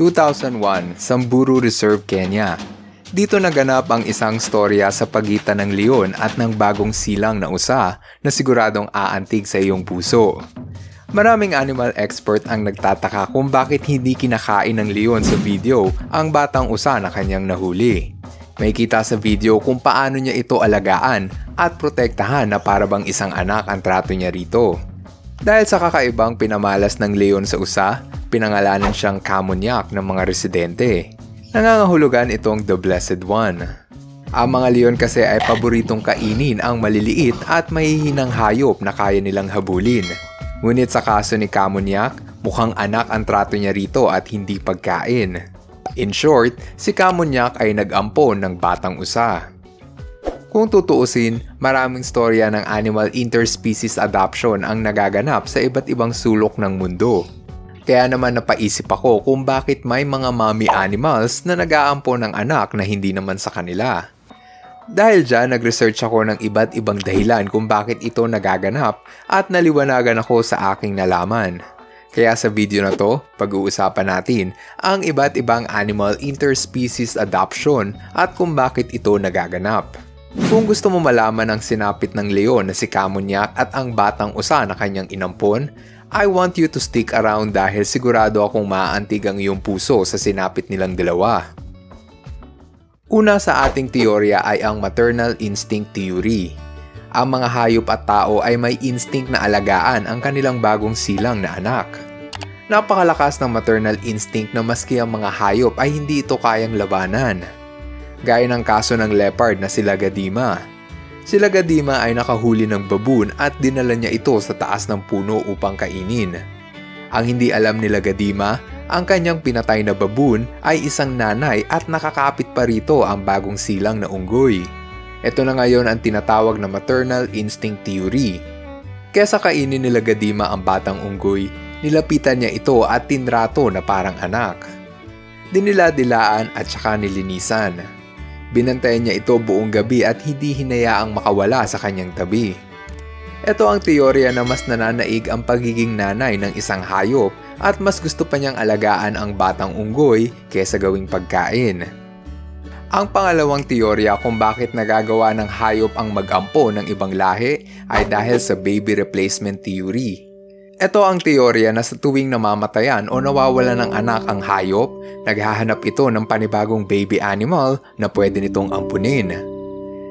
2001, Samburu Reserve, Kenya. Dito naganap ang isang storya sa pagitan ng leon at ng bagong silang na usa na siguradong aantig sa iyong puso. Maraming animal expert ang nagtataka kung bakit hindi kinakain ng leon sa video ang batang usa na kanyang nahuli. May kita sa video kung paano niya ito alagaan at protektahan na para bang isang anak ang trato niya rito. Dahil sa kakaibang pinamalas ng leon sa usa, pinangalanan siyang kamonyak ng mga residente. Nangangahulugan itong The Blessed One. Ang mga leon kasi ay paboritong kainin ang maliliit at mahihinang hayop na kaya nilang habulin. Ngunit sa kaso ni Kamonyak, mukhang anak ang trato niya rito at hindi pagkain. In short, si Kamonyak ay nag-ampon ng batang usa. Kung tutuusin, maraming storya ng animal interspecies adoption ang nagaganap sa iba't ibang sulok ng mundo. Kaya naman napaisip ako kung bakit may mga mommy animals na nag-aampon ng anak na hindi naman sa kanila. Dahil dyan, nag-research ako ng iba't ibang dahilan kung bakit ito nagaganap at naliwanagan ako sa aking nalaman. Kaya sa video na to, pag-uusapan natin ang iba't ibang animal interspecies adoption at kung bakit ito nagaganap. Kung gusto mo malaman ang sinapit ng leon na si Kamunyak at ang batang usa na kanyang inampon, I want you to stick around dahil sigurado akong maaantig ang iyong puso sa sinapit nilang dalawa. Una sa ating teorya ay ang maternal instinct theory. Ang mga hayop at tao ay may instinct na alagaan ang kanilang bagong silang na anak. Napakalakas ng maternal instinct na maski ang mga hayop ay hindi ito kayang labanan. Gaya ng kaso ng leopard na si Lagadima. Si Lagadima ay nakahuli ng baboon at dinala niya ito sa taas ng puno upang kainin. Ang hindi alam ni Lagadima, ang kanyang pinatay na baboon ay isang nanay at nakakapit pa rito ang bagong silang na unggoy. Ito na ngayon ang tinatawag na maternal instinct theory. Kesa kainin ni Lagadima ang batang unggoy, nilapitan niya ito at tinrato na parang anak. Dinila-dilaan at saka nilinisan. Binantayan niya ito buong gabi at hindi hinayaang makawala sa kanyang tabi. Ito ang teorya na mas nananaig ang pagiging nanay ng isang hayop at mas gusto pa niyang alagaan ang batang unggoy kesa gawing pagkain. Ang pangalawang teorya kung bakit nagagawa ng hayop ang mag-ampo ng ibang lahi ay dahil sa baby replacement theory. Ito ang teorya na sa tuwing namamatayan o nawawala ng anak ang hayop, naghahanap ito ng panibagong baby animal na pwede nitong ampunin.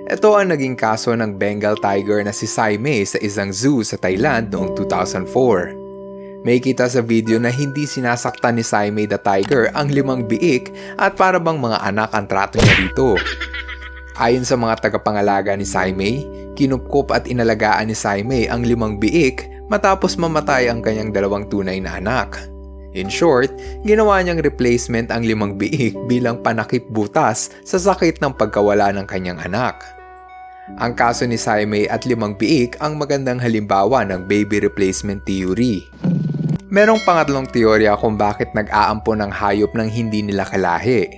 Ito ang naging kaso ng Bengal tiger na si Sai Mei sa isang zoo sa Thailand noong 2004. May kita sa video na hindi sinasaktan ni Sai Mei the tiger ang limang biik at para bang mga anak ang trato niya dito. Ayon sa mga tagapangalaga ni Sai Mei, kinupkop at inalagaan ni Sai Mei ang limang biik matapos mamatay ang kanyang dalawang tunay na anak. In short, ginawa niyang replacement ang limang biik bilang panakip butas sa sakit ng pagkawala ng kanyang anak. Ang kaso ni Saime at limang biik ang magandang halimbawa ng baby replacement theory. Merong pangatlong teorya kung bakit nag-aampo ng hayop ng hindi nila kalahi.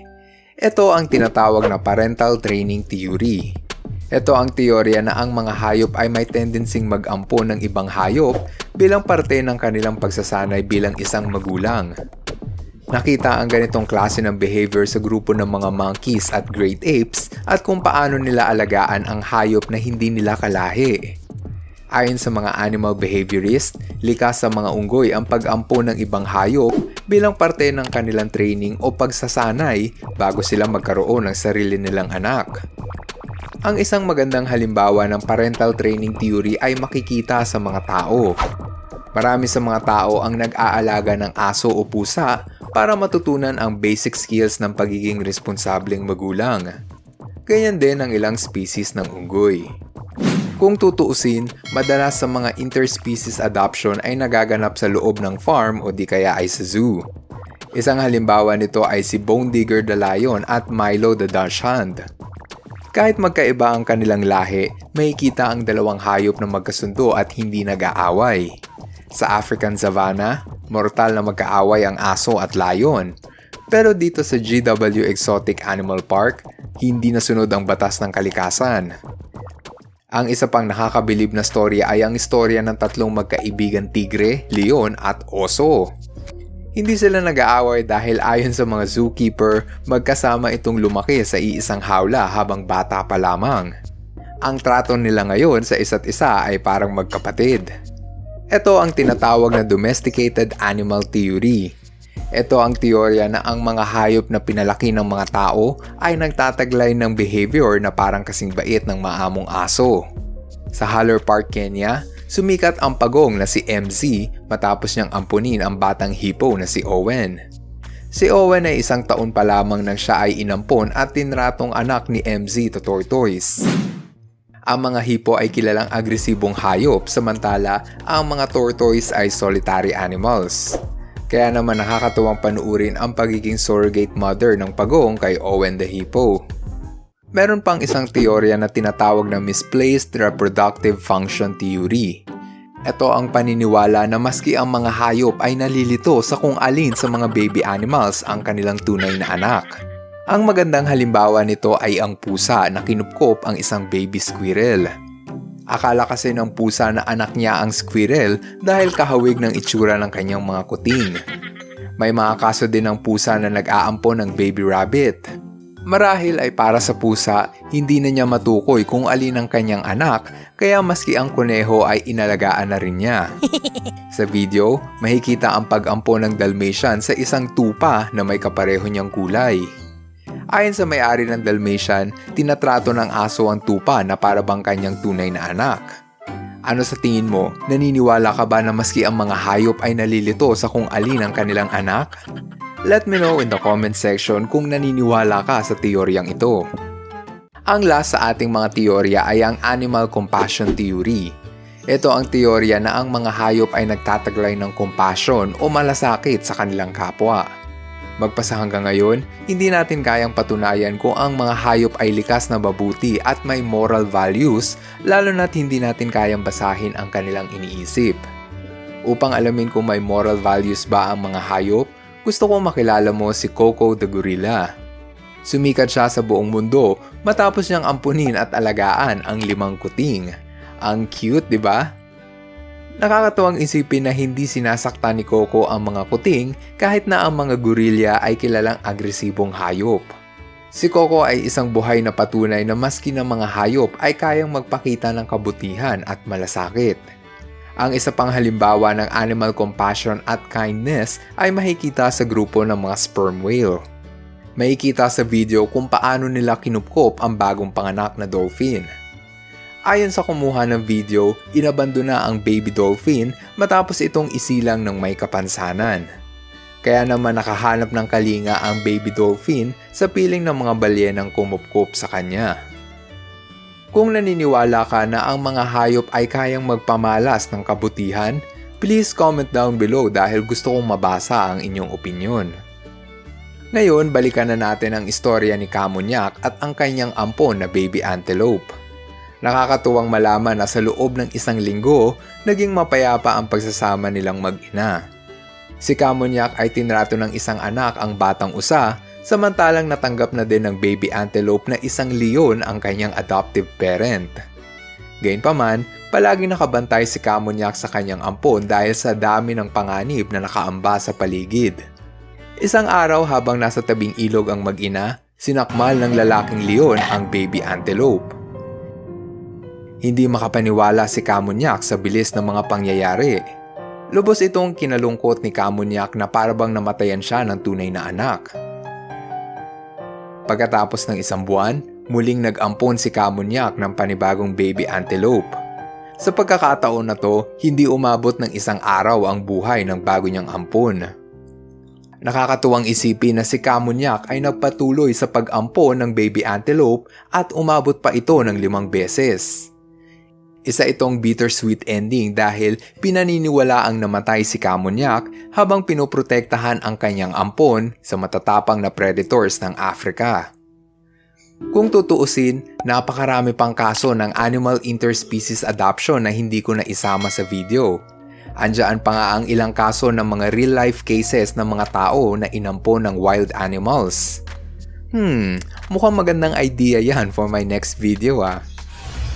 Ito ang tinatawag na parental training theory. Ito ang teorya na ang mga hayop ay may tendencing mag-ampo ng ibang hayop bilang parte ng kanilang pagsasanay bilang isang magulang. Nakita ang ganitong klase ng behavior sa grupo ng mga monkeys at great apes at kung paano nila alagaan ang hayop na hindi nila kalahi. Ayon sa mga animal behaviorist, likas sa mga unggoy ang pag-ampo ng ibang hayop bilang parte ng kanilang training o pagsasanay bago sila magkaroon ng sarili nilang anak. Ang isang magandang halimbawa ng parental training theory ay makikita sa mga tao. Marami sa mga tao ang nag-aalaga ng aso o pusa para matutunan ang basic skills ng pagiging responsableng magulang. Ganyan din ang ilang species ng unggoy. Kung tutuusin, madalas sa mga interspecies adoption ay nagaganap sa loob ng farm o di kaya ay sa zoo. Isang halimbawa nito ay si Bone Digger the Lion at Milo the Dachshund. Kahit magkaiba ang kanilang lahi, may kita ang dalawang hayop na magkasundo at hindi nag-aaway. Sa African savanna, mortal na magkaaway ang aso at lion. Pero dito sa GW Exotic Animal Park, hindi nasunod ang batas ng kalikasan. Ang isa pang nakakabilib na storya ay ang istorya ng tatlong magkaibigan tigre, leon at oso. Hindi sila nag-aaway dahil ayon sa mga zookeeper, magkasama itong lumaki sa iisang hawla habang bata pa lamang. Ang trato nila ngayon sa isa't isa ay parang magkapatid. Ito ang tinatawag na domesticated animal theory. Ito ang teorya na ang mga hayop na pinalaki ng mga tao ay nagtataglay ng behavior na parang kasing bait ng maamong aso. Sa Haller Park, Kenya, sumikat ang pagong na si MZ matapos niyang ampunin ang batang hippo na si Owen. Si Owen ay isang taon pa lamang nang siya ay inampon at tinratong anak ni MZ to tortoise. Ang mga hippo ay kilalang agresibong hayop samantala ang mga tortoise ay solitary animals. Kaya naman nakakatuwang panuurin ang pagiging surrogate mother ng pagong kay Owen the Hippo. Meron pang isang teorya na tinatawag na misplaced reproductive function theory. Ito ang paniniwala na maski ang mga hayop ay nalilito sa kung alin sa mga baby animals ang kanilang tunay na anak. Ang magandang halimbawa nito ay ang pusa na kinupkop ang isang baby squirrel. Akala kasi ng pusa na anak niya ang squirrel dahil kahawig ng itsura ng kanyang mga kuting. May mga kaso din ng pusa na nag-aampon ng baby rabbit. Marahil ay para sa pusa, hindi na niya matukoy kung alin ang kanyang anak, kaya maski ang kuneho ay inalagaan na rin niya. Sa video, makikita ang pag-ampon ng Dalmatian sa isang tupa na may kapareho niyang kulay. Ayon sa may-ari ng Dalmatian, tinatrato ng aso ang tupa na para bang kanyang tunay na anak. Ano sa tingin mo, naniniwala ka ba na maski ang mga hayop ay nalilito sa kung alin ang kanilang anak? Let me know in the comment section kung naniniwala ka sa teoryang ito. Ang last sa ating mga teorya ay ang animal compassion theory. Ito ang teorya na ang mga hayop ay nagtataglay ng compassion o malasakit sa kanilang kapwa. Magpasa hanggang ngayon, hindi natin kayang patunayan kung ang mga hayop ay likas na mabuti at may moral values, lalo na't hindi natin kayang basahin ang kanilang iniisip. Upang alamin kung may moral values ba ang mga hayop, gusto kong makilala mo si Coco the Gorilla. Sumikat siya sa buong mundo matapos niyang ampunin at alagaan ang limang kuting. Ang cute, di ba? Nakakatuwang isipin na hindi sinasaktan ni Coco ang mga kuting kahit na ang mga gorilla ay kilalang agresibong hayop. Si Coco ay isang buhay na patunay na maski ng mga hayop ay kayang magpakita ng kabutihan at malasakit. Ang isa pang halimbawa ng animal compassion at kindness ay makikita sa grupo ng mga sperm whale. Makikita sa video kung paano nila kinupkop ang bagong panganak na dolphin. Ayon sa kumuha ng video, inabando na ang baby dolphin matapos itong isilang ng may kapansanan. Kaya naman nakahanap ng kalinga ang baby dolphin sa piling ng mga balyenang kumupkop sa kanya. Kung naniniwala ka na ang mga hayop ay kayang magpamalas ng kabutihan, please comment down below dahil gusto kong mabasa ang inyong opinyon. Ngayon, balikan na natin ang istorya ni Kamunyak at ang kanyang ampon na baby antelope. Nakakatuwang malaman na sa loob ng isang linggo, naging mapayapa ang pagsasama nilang mag-ina. Si Kamunyak ay tinrato ng isang anak ang batang usa, samantalang natanggap na din ng baby antelope na isang leon ang kanyang adoptive parent. Gayunpaman, palagi nakabantay si Kamunyak sa kanyang ampon dahil sa dami ng panganib na nakaamba sa paligid. Isang araw habang nasa tabing ilog ang mag-ina, sinakmal ng lalaking leon ang baby antelope. Hindi makapaniwala si Kamunyak sa bilis ng mga pangyayari. Lubos itong kinalungkot ni Kamunyak na parabang namatayan siya ng tunay na anak. Pagkatapos ng isang buwan, muling nag-ampon si Kamunyak ng panibagong baby antelope. Sa pagkakataon na to, hindi umabot ng isang araw ang buhay ng bago niyang ampon. Nakakatuwang isipin na si Kamunyak ay nagpatuloy sa pag-ampon ng baby antelope at umabot pa ito ng limang beses. Isa itong bittersweet ending dahil pinaniniwala ang namatay si Kamunyak habang pinoprotektahan ang kanyang ampon sa matatapang na predators ng Africa. Kung tutuusin, napakarami pang kaso ng animal interspecies adoption na hindi ko na isama sa video. Andiyan pa nga ang ilang kaso ng mga real-life cases ng mga tao na inampon ng wild animals. Hmm, mukhang magandang idea yan for my next video ah.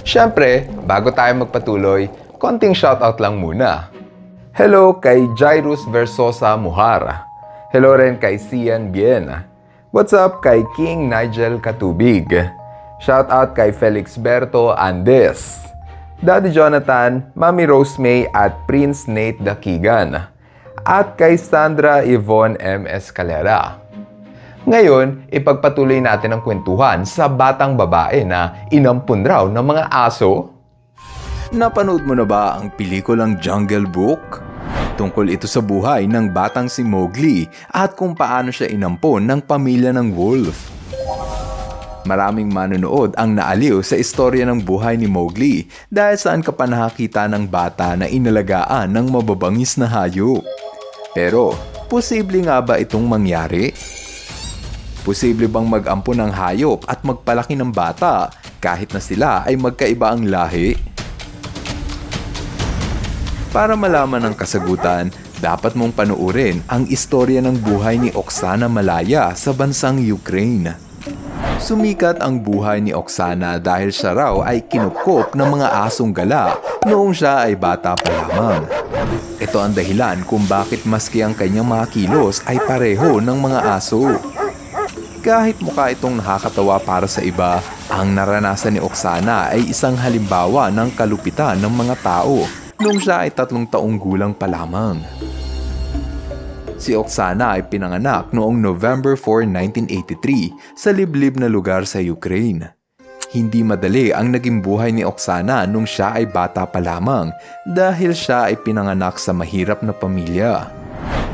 Siyempre, bago tayo magpatuloy, konting shoutout lang muna. Hello kay Jairus Versosa Muhara. Hello rin kay Cian Bien. What's up kay King Nigel Katubig. Shout out kay Felix Berto Andes. Daddy Jonathan, Mami Rose May at Prince Nate Dakigan. At kay Sandra Yvonne M. Escalera. Ngayon, ipagpatuloy natin ang kwentuhan sa batang babae na inampun raw ng mga aso. Napanood mo na ba ang pelikulang Jungle Book? Tungkol ito sa buhay ng batang si Mowgli at kung paano siya inampon ng pamilya ng wolf. Maraming manonood ang naaliw sa istorya ng buhay ni Mowgli dahil saan ka pa nakakita ng bata na inalagaan ng mababangis na hayop. Pero, posible nga ba itong mangyari? Posible bang mag-ampo ng hayop at magpalaki ng bata kahit na sila ay magkaiba ang lahi? Para malaman ang kasagutan, dapat mong panuorin ang istorya ng buhay ni Oksana Malaya sa bansang Ukraine. Sumikat ang buhay ni Oksana dahil siya raw ay kinupkop ng mga asong gala noong siya ay bata pa lamang. Ito ang dahilan kung bakit maski ang kanyang mga kilos ay pareho ng mga aso. Kahit mukha itong nakakatawa para sa iba, ang naranasan ni Oksana ay isang halimbawa ng kalupitan ng mga tao nung siya ay tatlong taong gulang pa lamang. Si Oksana ay pinanganak noong November 4, 1983 sa liblib na lugar sa Ukraine. Hindi madali ang naging buhay ni Oksana nung siya ay bata pa lamang dahil siya ay pinanganak sa mahirap na pamilya.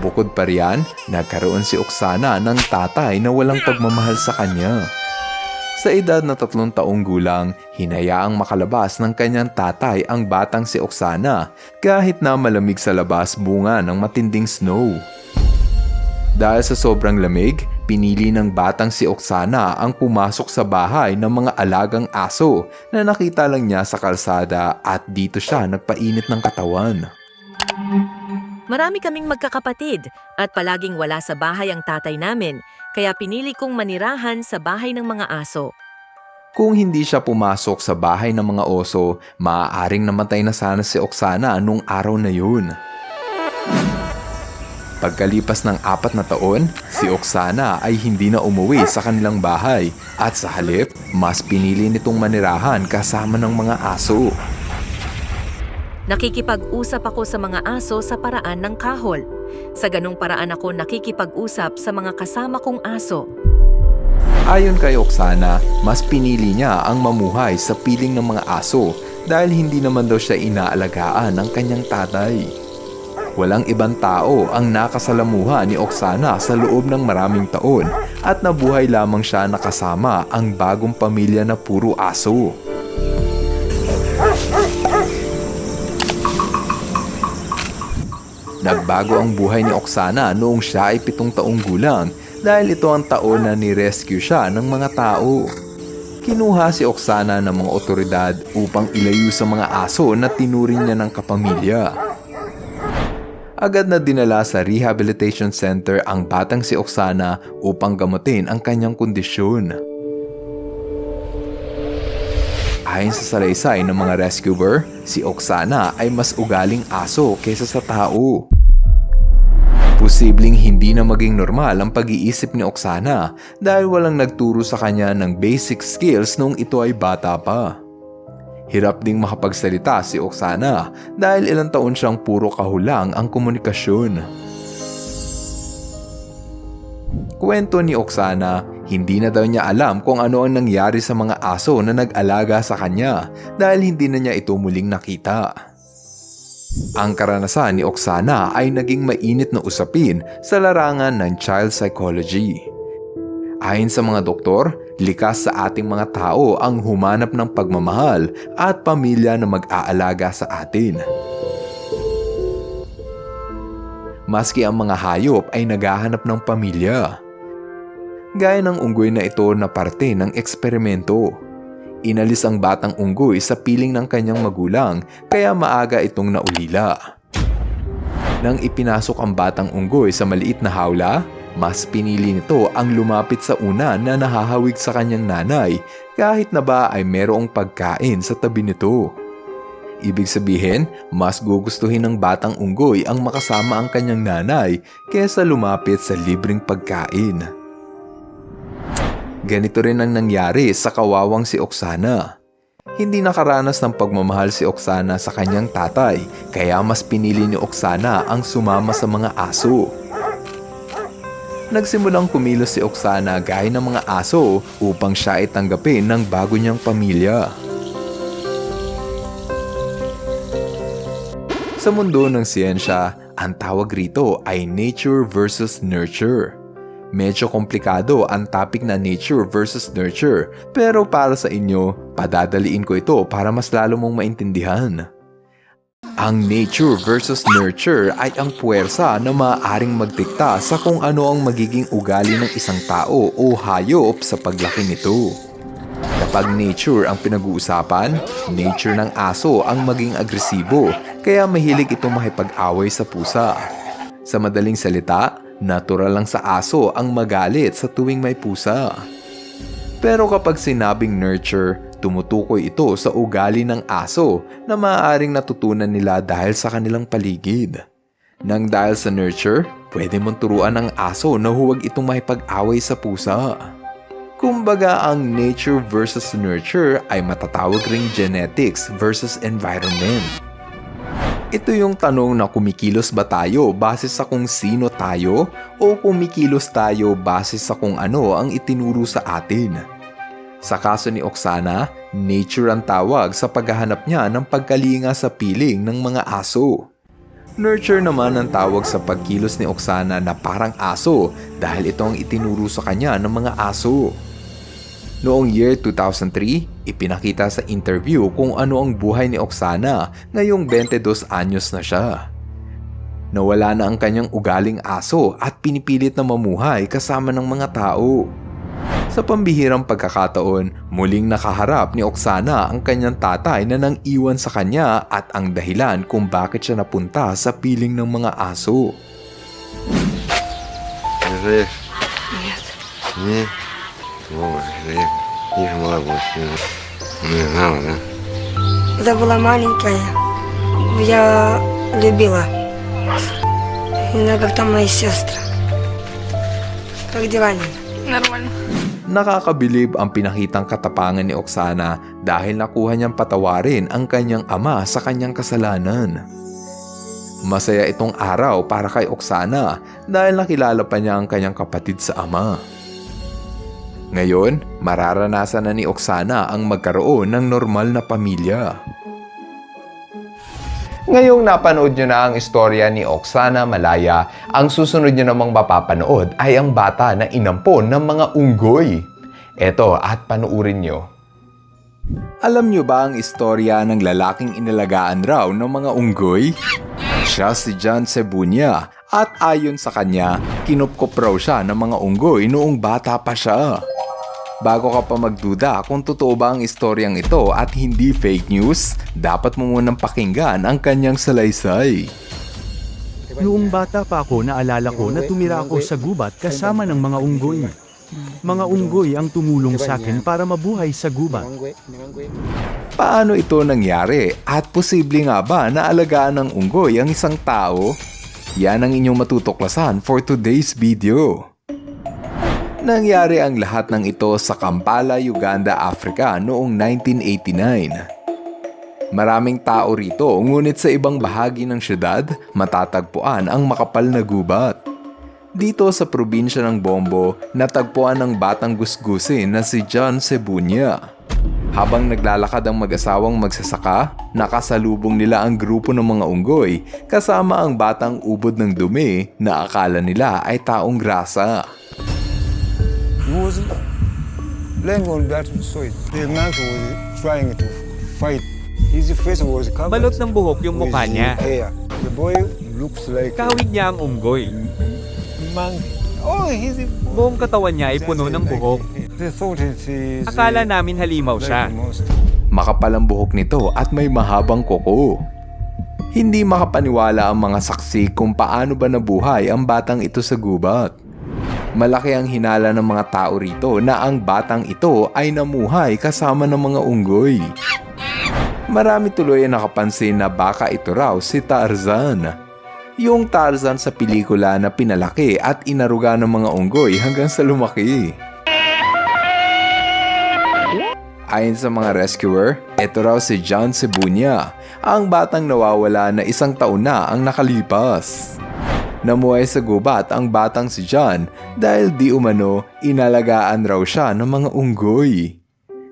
Bukod pa riyan, nagkaroon si Oksana ng tatay na walang pagmamahal sa kanya. Sa edad na tatlong taong gulang, hinayaang makalabas ng kanyang tatay ang batang si Oksana kahit na malamig sa labas bunga ng matinding snow. Dahil sa sobrang lamig, pinili ng batang si Oksana ang pumasok sa bahay ng mga alagang aso na nakita lang niya sa kalsada at dito siya nagpainit ng katawan. Marami kaming magkakapatid at palaging wala sa bahay ang tatay namin, kaya pinili kong manirahan sa bahay ng mga aso. Kung hindi siya pumasok sa bahay ng mga oso, maaaring namatay na sana si Oksana nung araw na yun. Pagkalipas ng apat na taon, si Oksana ay hindi na umuwi sa kanilang bahay at sa halip, mas pinili nitong manirahan kasama ng mga aso. Nakikipag-usap ako sa mga aso sa paraan ng kahol. Sa ganong paraan ako nakikipag-usap sa mga kasama kong aso. Ayon kay Oksana, mas pinili niya ang mamuhay sa piling ng mga aso dahil hindi naman daw siya inaalagaan ng kanyang tatay. Walang ibang tao ang nakasalamuha ni Oksana sa loob ng maraming taon at nabuhay lamang siya nakasama ang bagong pamilya na puro aso. Nagbago ang buhay ni Oksana noong siya ay pitong taong gulang dahil ito ang taon na ni-rescue siya ng mga tao. Kinuha si Oksana ng mga otoridad upang ilayo sa mga aso na tinuring niya ng kapamilya. Agad na dinala sa rehabilitation center ang batang si Oksana upang gamutin ang kanyang kondisyon. Ayon sa salaysay ng mga rescuer, si Oksana ay mas ugaling aso kaysa sa tao. Posibleng hindi na maging normal ang pag-iisip ni Oksana dahil walang nagturo sa kanya ng basic skills nung ito ay bata pa. Hirap ding makapagsalita si Oksana dahil ilang taon siyang puro kahulang ang komunikasyon. Kwento ni Oksana, hindi na daw niya alam kung ano ang nangyari sa mga aso na nag-alaga sa kanya dahil hindi na niya ito muling nakita. Ang karanasan ni Oksana ay naging mainit na usapin sa larangan ng child psychology. Ayon sa mga doktor, likas sa ating mga tao ang humanap ng pagmamahal at pamilya na mag-aalaga sa atin. Maski ang mga hayop ay naghahanap ng pamilya. Gaya ng unggoy na ito na parte ng eksperimento. Inalis ang batang unggoy sa piling ng kanyang magulang kaya maaga itong naulila. Nang ipinasok ang batang unggoy sa maliit na hawla, mas pinili nito ang lumapit sa una na nahahawig sa kanyang nanay kahit na ba ay merong pagkain sa tabi nito. Ibig sabihin, mas gugustuhin ng batang unggoy ang makasama ang kanyang nanay kesa lumapit sa libreng pagkain. Ganito rin ang nangyari sa kawawang si Oksana. Hindi nakaranas ng pagmamahal si Oksana sa kanyang tatay kaya mas pinili ni Oksana ang sumama sa mga aso. Nagsimulang kumilos si Oksana gaya ng mga aso upang siya ay tanggapin ng bago niyang pamilya. Sa mundo ng siyensya, ang tawag rito ay nature versus nurture. Medyo komplikado ang topic na nature versus nurture, pero para sa inyo, padadaliin ko ito para mas lalo mong maintindihan. Ang nature versus nurture ay ang puwersa na maaaring magdikta sa kung ano ang magiging ugali ng isang tao o hayop sa paglaki nito. Kapag nature ang pinag-uusapan, nature ng aso ang maging agresibo, kaya mahilig ito makipag-away sa pusa. Sa madaling salita, natural lang sa aso ang magalit sa tuwing may pusa. Pero kapag sinabing nurture, tumutukoy ito sa ugali ng aso na maaaring natutunan nila dahil sa kanilang paligid. Nang dahil sa nurture, pwede mong turuan ng aso na huwag itong makipag-away sa pusa. Kumbaga ang nature versus nurture ay matatawag ring genetics versus environment. Ito yung tanong na kumikilos ba tayo base sa kung sino tayo o kumikilos tayo base sa kung ano ang itinuro sa atin. Sa kaso ni Oksana, nature ang tawag sa paghahanap niya ng pagkalinga sa piling ng mga aso. Nurture naman ang tawag sa pagkilos ni Oksana na parang aso dahil ito ang itinuro sa kanya ng mga aso. Noong year 2003, ipinakita sa interview kung ano ang buhay ni Oksana ngayong 22 anyos na siya. Nawala na ang kanyang ugaling aso at pinipilit na mamuhay kasama ng mga tao. Sa pambihirang pagkakataon, muling nakaharap ni Oksana ang kanyang tatay na nang iwan sa kanya at ang dahilan kung bakit siya napunta sa piling ng mga aso. Yes. Yeah. Нет? Вова, жив. Не могла больше. Не знала, да? Когда была маленькая, я любила. Именно как там мои сестры. Как дела, Нина? Нормально. Nakakabilib ang pinakitang katapangan ni Oksana dahil nakuha niyang patawarin ang kanyang ama sa kanyang kasalanan. Masaya itong araw para kay Oksana dahil nakilala pa niya ang kanyang kapatid sa ama. Ngayon, mararanasan na ni Oksana ang magkaroon ng normal na pamilya. Ngayong napanood nyo na ang istorya ni Oksana Malaya, ang susunod nyo namang mapapanood ay ang bata na inampon ng mga unggoy. Eto at panuurin nyo. Alam nyo ba ang istorya ng lalaking inalagaan raw ng mga unggoy? Siya si John Cebunya at ayon sa kanya, kinupkop raw siya ng mga unggoy noong bata pa siya. Bago ka pa magduda kung totoo ba ang istoryang ito at hindi fake news, dapat mo munang pakinggan ang kanyang salaysay. Noong bata pa ako naalala ko na tumira ako sa gubat kasama ng mga unggoy. Mga unggoy ang tumulong sa akin para mabuhay sa gubat. Paano ito nangyari at posible nga ba na alagaan ng unggoy ang isang tao? Yan ang inyong matutuklasan for today's video. Nangyari ang lahat ng ito sa Kampala, Uganda, Africa noong 1989. Maraming tao rito ngunit sa ibang bahagi ng syudad matatagpuan ang makapal na gubat. Dito sa probinsya ng Bombo, natagpuan ng batang gusgusin na si John Cebunya. Habang naglalakad ang mag-asawang magsasaka, nakasalubong nila ang grupo ng mga unggoy kasama ang batang ubod ng dumi na akala nila ay taong grasa. He was laying on that soil. The man was trying to fight. His face was covered. Balot ng buhok yung with mukha niya. Hair. The boy looks like Kahawig niya ang unggoy. man. Oh, he's Buong katawan niya ay puno ng buhok. They thought it is. Akala namin halimaw siya. a. Makapal ang buhok nito at may mahabang kuko. Hindi makapaniwala ang mga saksi kung paano ba nabuhay ang batang ito sa gubat. Malaki ang hinala ng mga tao rito na ang batang ito ay namuhay kasama ng mga unggoy. Marami tuloy ang nakapansin na baka ito raw si Tarzan. Yung Tarzan sa pelikula na pinalaki at inaruga ng mga unggoy hanggang sa lumaki. Ayon sa mga rescuer, ito raw si John Cebunya, ang batang nawawala na isang taon na ang nakalipas. Namuhay sa gubat ang batang si John dahil di umano inalagaan raw siya ng mga unggoy.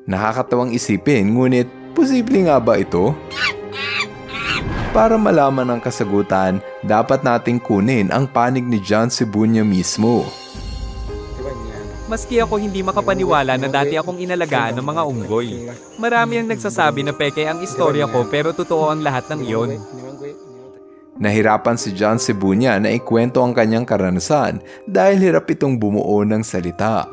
Nakakatawang isipin ngunit posible nga ba ito? Para malaman ang kasagutan, dapat nating kunin ang panig ni John Cebunya mismo. Maski ako hindi makapaniwala na dati akong inalagaan ng mga unggoy. Marami ang nagsasabi na peke ang istorya ko pero totoo ang lahat ng iyon. Nahirapan si John Cebunya na ikwento ang kanyang karanasan dahil hirap itong bumuo ng salita.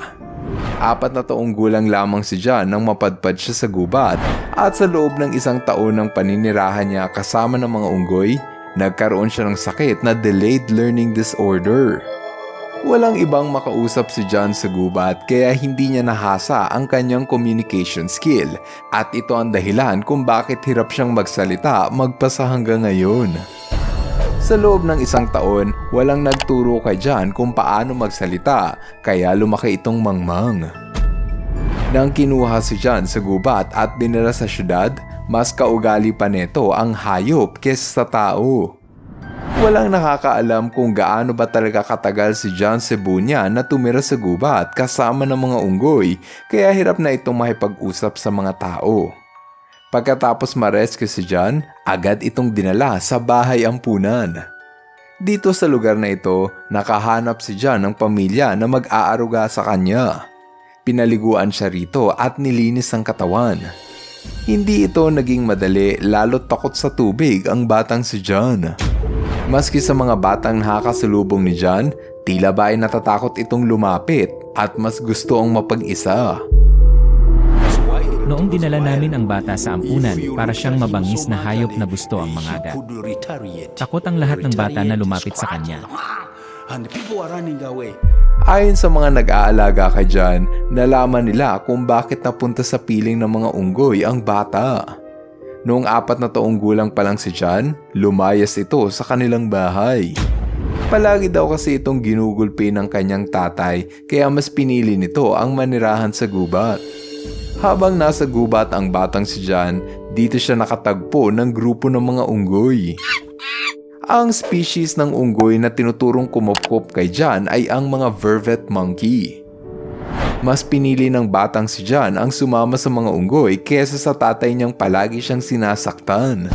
Apat na taong gulang lamang si John nang mapadpad siya sa gubat at sa loob ng isang taon ng paninirahan niya kasama ng mga unggoy, nagkaroon siya ng sakit na delayed learning disorder. Walang ibang makausap si John sa gubat kaya hindi niya nahasa ang kanyang communication skill at ito ang dahilan kung bakit hirap siyang magsalita magpasa hanggang ngayon. Sa loob ng isang taon, walang nagturo kay John kung paano magsalita, kaya lumaki itong mangmang. Nang kinuha si John sa gubat at dinala sa syudad, mas kaugali pa neto ang hayop kesa sa tao. Walang nakakaalam kung gaano ba talaga katagal si John Cebunya na tumira sa gubat kasama ng mga unggoy, kaya hirap na itong makipag-usap sa mga tao. Pagkatapos ma-rescue si John, agad itong dinala sa bahay ampunan. Dito sa lugar na ito, nakahanap si John ng pamilya na mag-aaruga sa kanya. Pinaliguan siya rito at nilinis ang katawan. Hindi ito naging madali lalo't takot sa tubig ang batang si John. Maski sa mga batang nakakasalubong ni John, tila ba ay natatakot itong lumapit at mas gusto ang mapag-isa. Noong dinala namin ang bata sa ampunan para siyang mabangis na hayop na gusto ang mangagat. Takot ang lahat ng bata na lumapit sa kanya. Ayon sa mga nag-aalaga kay John, nalaman nila kung bakit napunta sa piling ng mga unggoy ang bata. Noong apat na taong gulang pa lang si John, lumayas ito sa kanilang bahay. Palagi daw kasi itong ginugulpi ng kanyang tatay kaya mas pinili nito ang manirahan sa gubat. Habang nasa gubat ang batang si John, dito siya nakatagpo ng grupo ng mga unggoy. Ang species ng unggoy na tinuturong kumupkop kay John ay ang mga vervet monkey. Mas pinili ng batang si John ang sumama sa mga unggoy kesa sa tatay niyang palagi siyang sinasaktan.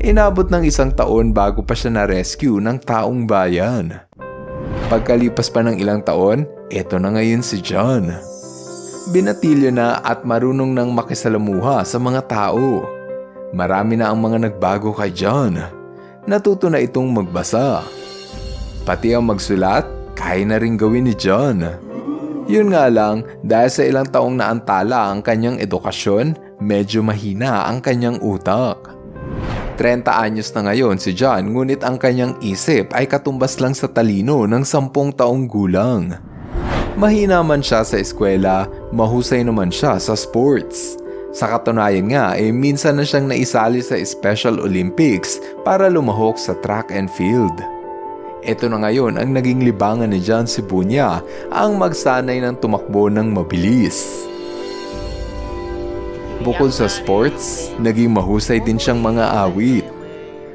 Inabot ng isang taon bago pa siya na-rescue ng taong bayan. Pagkalipas pa ng ilang taon, eto na ngayon si John. Binatilyo na at marunong nang makisalamuha sa mga tao. Marami na ang mga nagbago kay John. Natuto na itong magbasa. Pati ang magsulat, kaya na rin gawin ni John. Yun nga lang, dahil sa ilang taong naantala ang kanyang edukasyon, medyo mahina ang kanyang utak. 30 anyos na ngayon si John ngunit ang kanyang isip ay katumbas lang sa talino ng 10 taong gulang. Mahina man siya sa eskwela, mahusay naman siya sa sports. Sa katunayan nga, eh minsan na siyang naisali sa Special Olympics para lumahok sa track and field. Ito na ngayon ang naging libangan ni John Cebunya, ang magsanay ng tumakbo ng mabilis. Bukod sa sports, naging mahusay din siyang mga awit.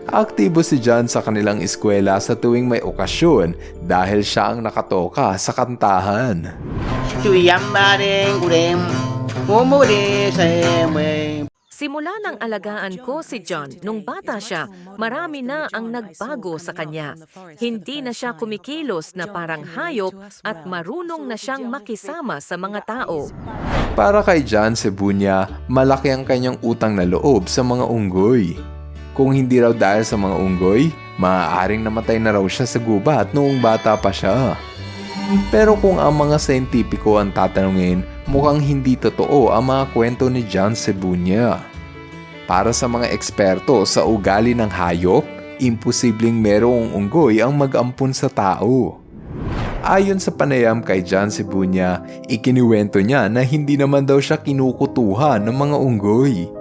Aktibo si John sa kanilang eskwela sa tuwing may okasyon dahil siya ang nakatoka sa kantahan. Chuyambaring urem, umuri sa emwe. Simula ng alagaan ko si John nung bata siya, marami na ang nagbago sa kanya. Hindi na siya kumikilos na parang hayop at marunong na siyang makisama sa mga tao. Para kay John Cebunya, malaki ang kanyang utang na loob sa mga unggoy. Kung hindi raw dahil sa mga unggoy, maaaring namatay na raw siya sa gubat noong bata pa siya. Pero kung ang mga scientifico ang tatanungin, mukhang hindi totoo ang mga kwento ni John Cebunya. Para sa mga eksperto sa ugali ng hayop, imposibleng merong unggoy ang mag-ampun sa tao. Ayon sa panayam kay John Cebunya, ikiniwento niya na hindi naman daw siya kinukutuhan ng mga unggoy.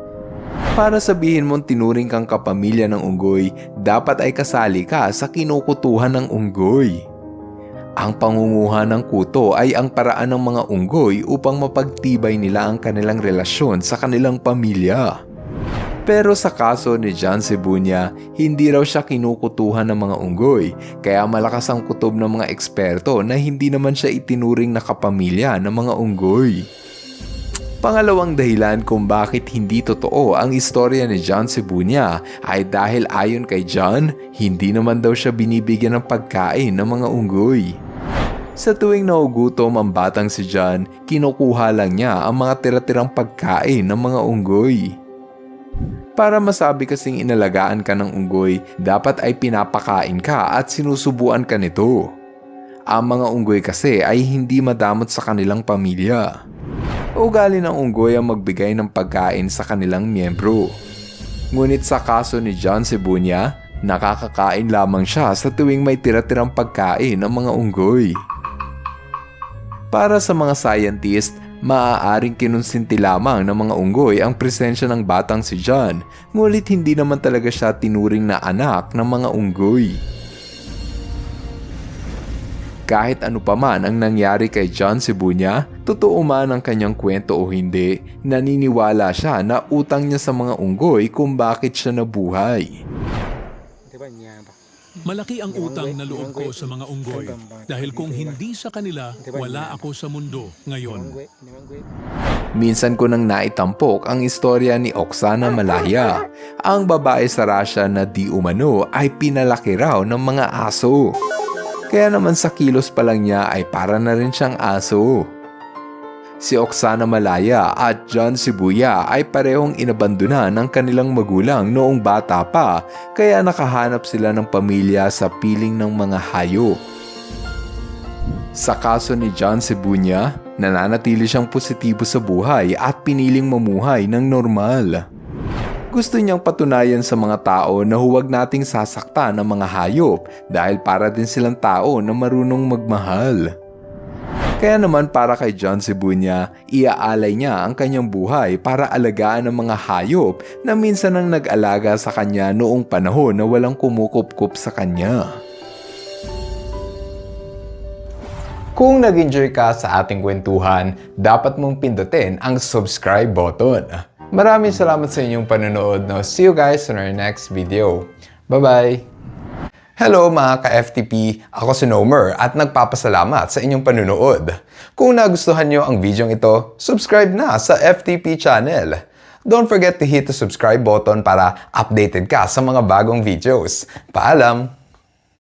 Para sabihin mong tinuring kang kapamilya ng unggoy, dapat ay kasali ka sa kinukutuhan ng unggoy. Ang pangunguha ng kuto ay ang paraan ng mga unggoy upang mapagtibay nila ang kanilang relasyon sa kanilang pamilya. Pero sa kaso ni John Cebunya, hindi raw siya kinukutuhan ng mga unggoy, kaya malakas ang kutob ng mga eksperto na hindi naman siya itinuring na kapamilya ng mga unggoy. Pangalawang dahilan kung bakit hindi totoo ang istorya ni John Cebunya ay dahil ayon kay John, hindi naman daw siya binibigyan ng pagkain ng mga unggoy. Sa tuwing naugutom ang batang si John, kinukuha lang niya ang mga tira-tirang pagkain ng mga unggoy. Para masabi kasing inalagaan ka ng unggoy, dapat ay pinapakain ka at sinusubuan ka nito. Ang mga unggoy kasi ay hindi madamot sa kanilang pamilya. Ugali ng unggoy ang magbigay ng pagkain sa kanilang miyembro. Ngunit sa kaso ni John Cebunya, nakakakain lamang siya sa tuwing may tira-tirang pagkain ng mga unggoy. Para sa mga scientist, maaaring kinonsinti lamang ng mga unggoy ang presensya ng batang si John, ngunit hindi naman talaga siya tinuring na anak ng mga unggoy. Kahit ano pa man ang nangyari kay John Cebunya, totoo man ang kanyang kwento o hindi, naniniwala siya na utang niya sa mga unggoy kung bakit siya nabuhay. Malaki ang utang na loob ko sa mga unggoy dahil kung hindi sa kanila, wala ako sa mundo ngayon. Minsan ko nang naitampok ang istorya ni Oksana Malaya, ang babae sa Russia na di umano ay pinalaki raw ng mga aso. Kaya naman sa kilos pa lang niya ay para na rin siyang aso. Si Oksana Malaya at John Sibuya ay parehong inabandona ng kanilang magulang noong bata pa kaya nakahanap sila ng pamilya sa piling ng mga hayop. Sa kaso ni John Cebunya, nananatili siyang positibo sa buhay at piniling mamuhay ng normal. Gusto niyang patunayan sa mga tao na huwag nating sasaktan ng mga hayop dahil para din silang tao na marunong magmahal. Kaya naman para kay John Cebunya, iaalay niya ang kanyang buhay para alagaan ang mga hayop na minsan ang nag-alaga sa kanya noong panahon na walang kumukup-kup sa kanya. Kung nag-enjoy ka sa ating kwentuhan, dapat mong pindutin ang subscribe button. Maraming salamat sa inyong panonood. No? See you guys on our next video. Bye-bye! Hello mga ka-FTP! Ako si Nomer at nagpapasalamat sa inyong panunood. Kung nagustuhan nyo ang video ito, subscribe na sa FTP channel. Don't forget to hit the subscribe button para updated ka sa mga bagong videos. Paalam!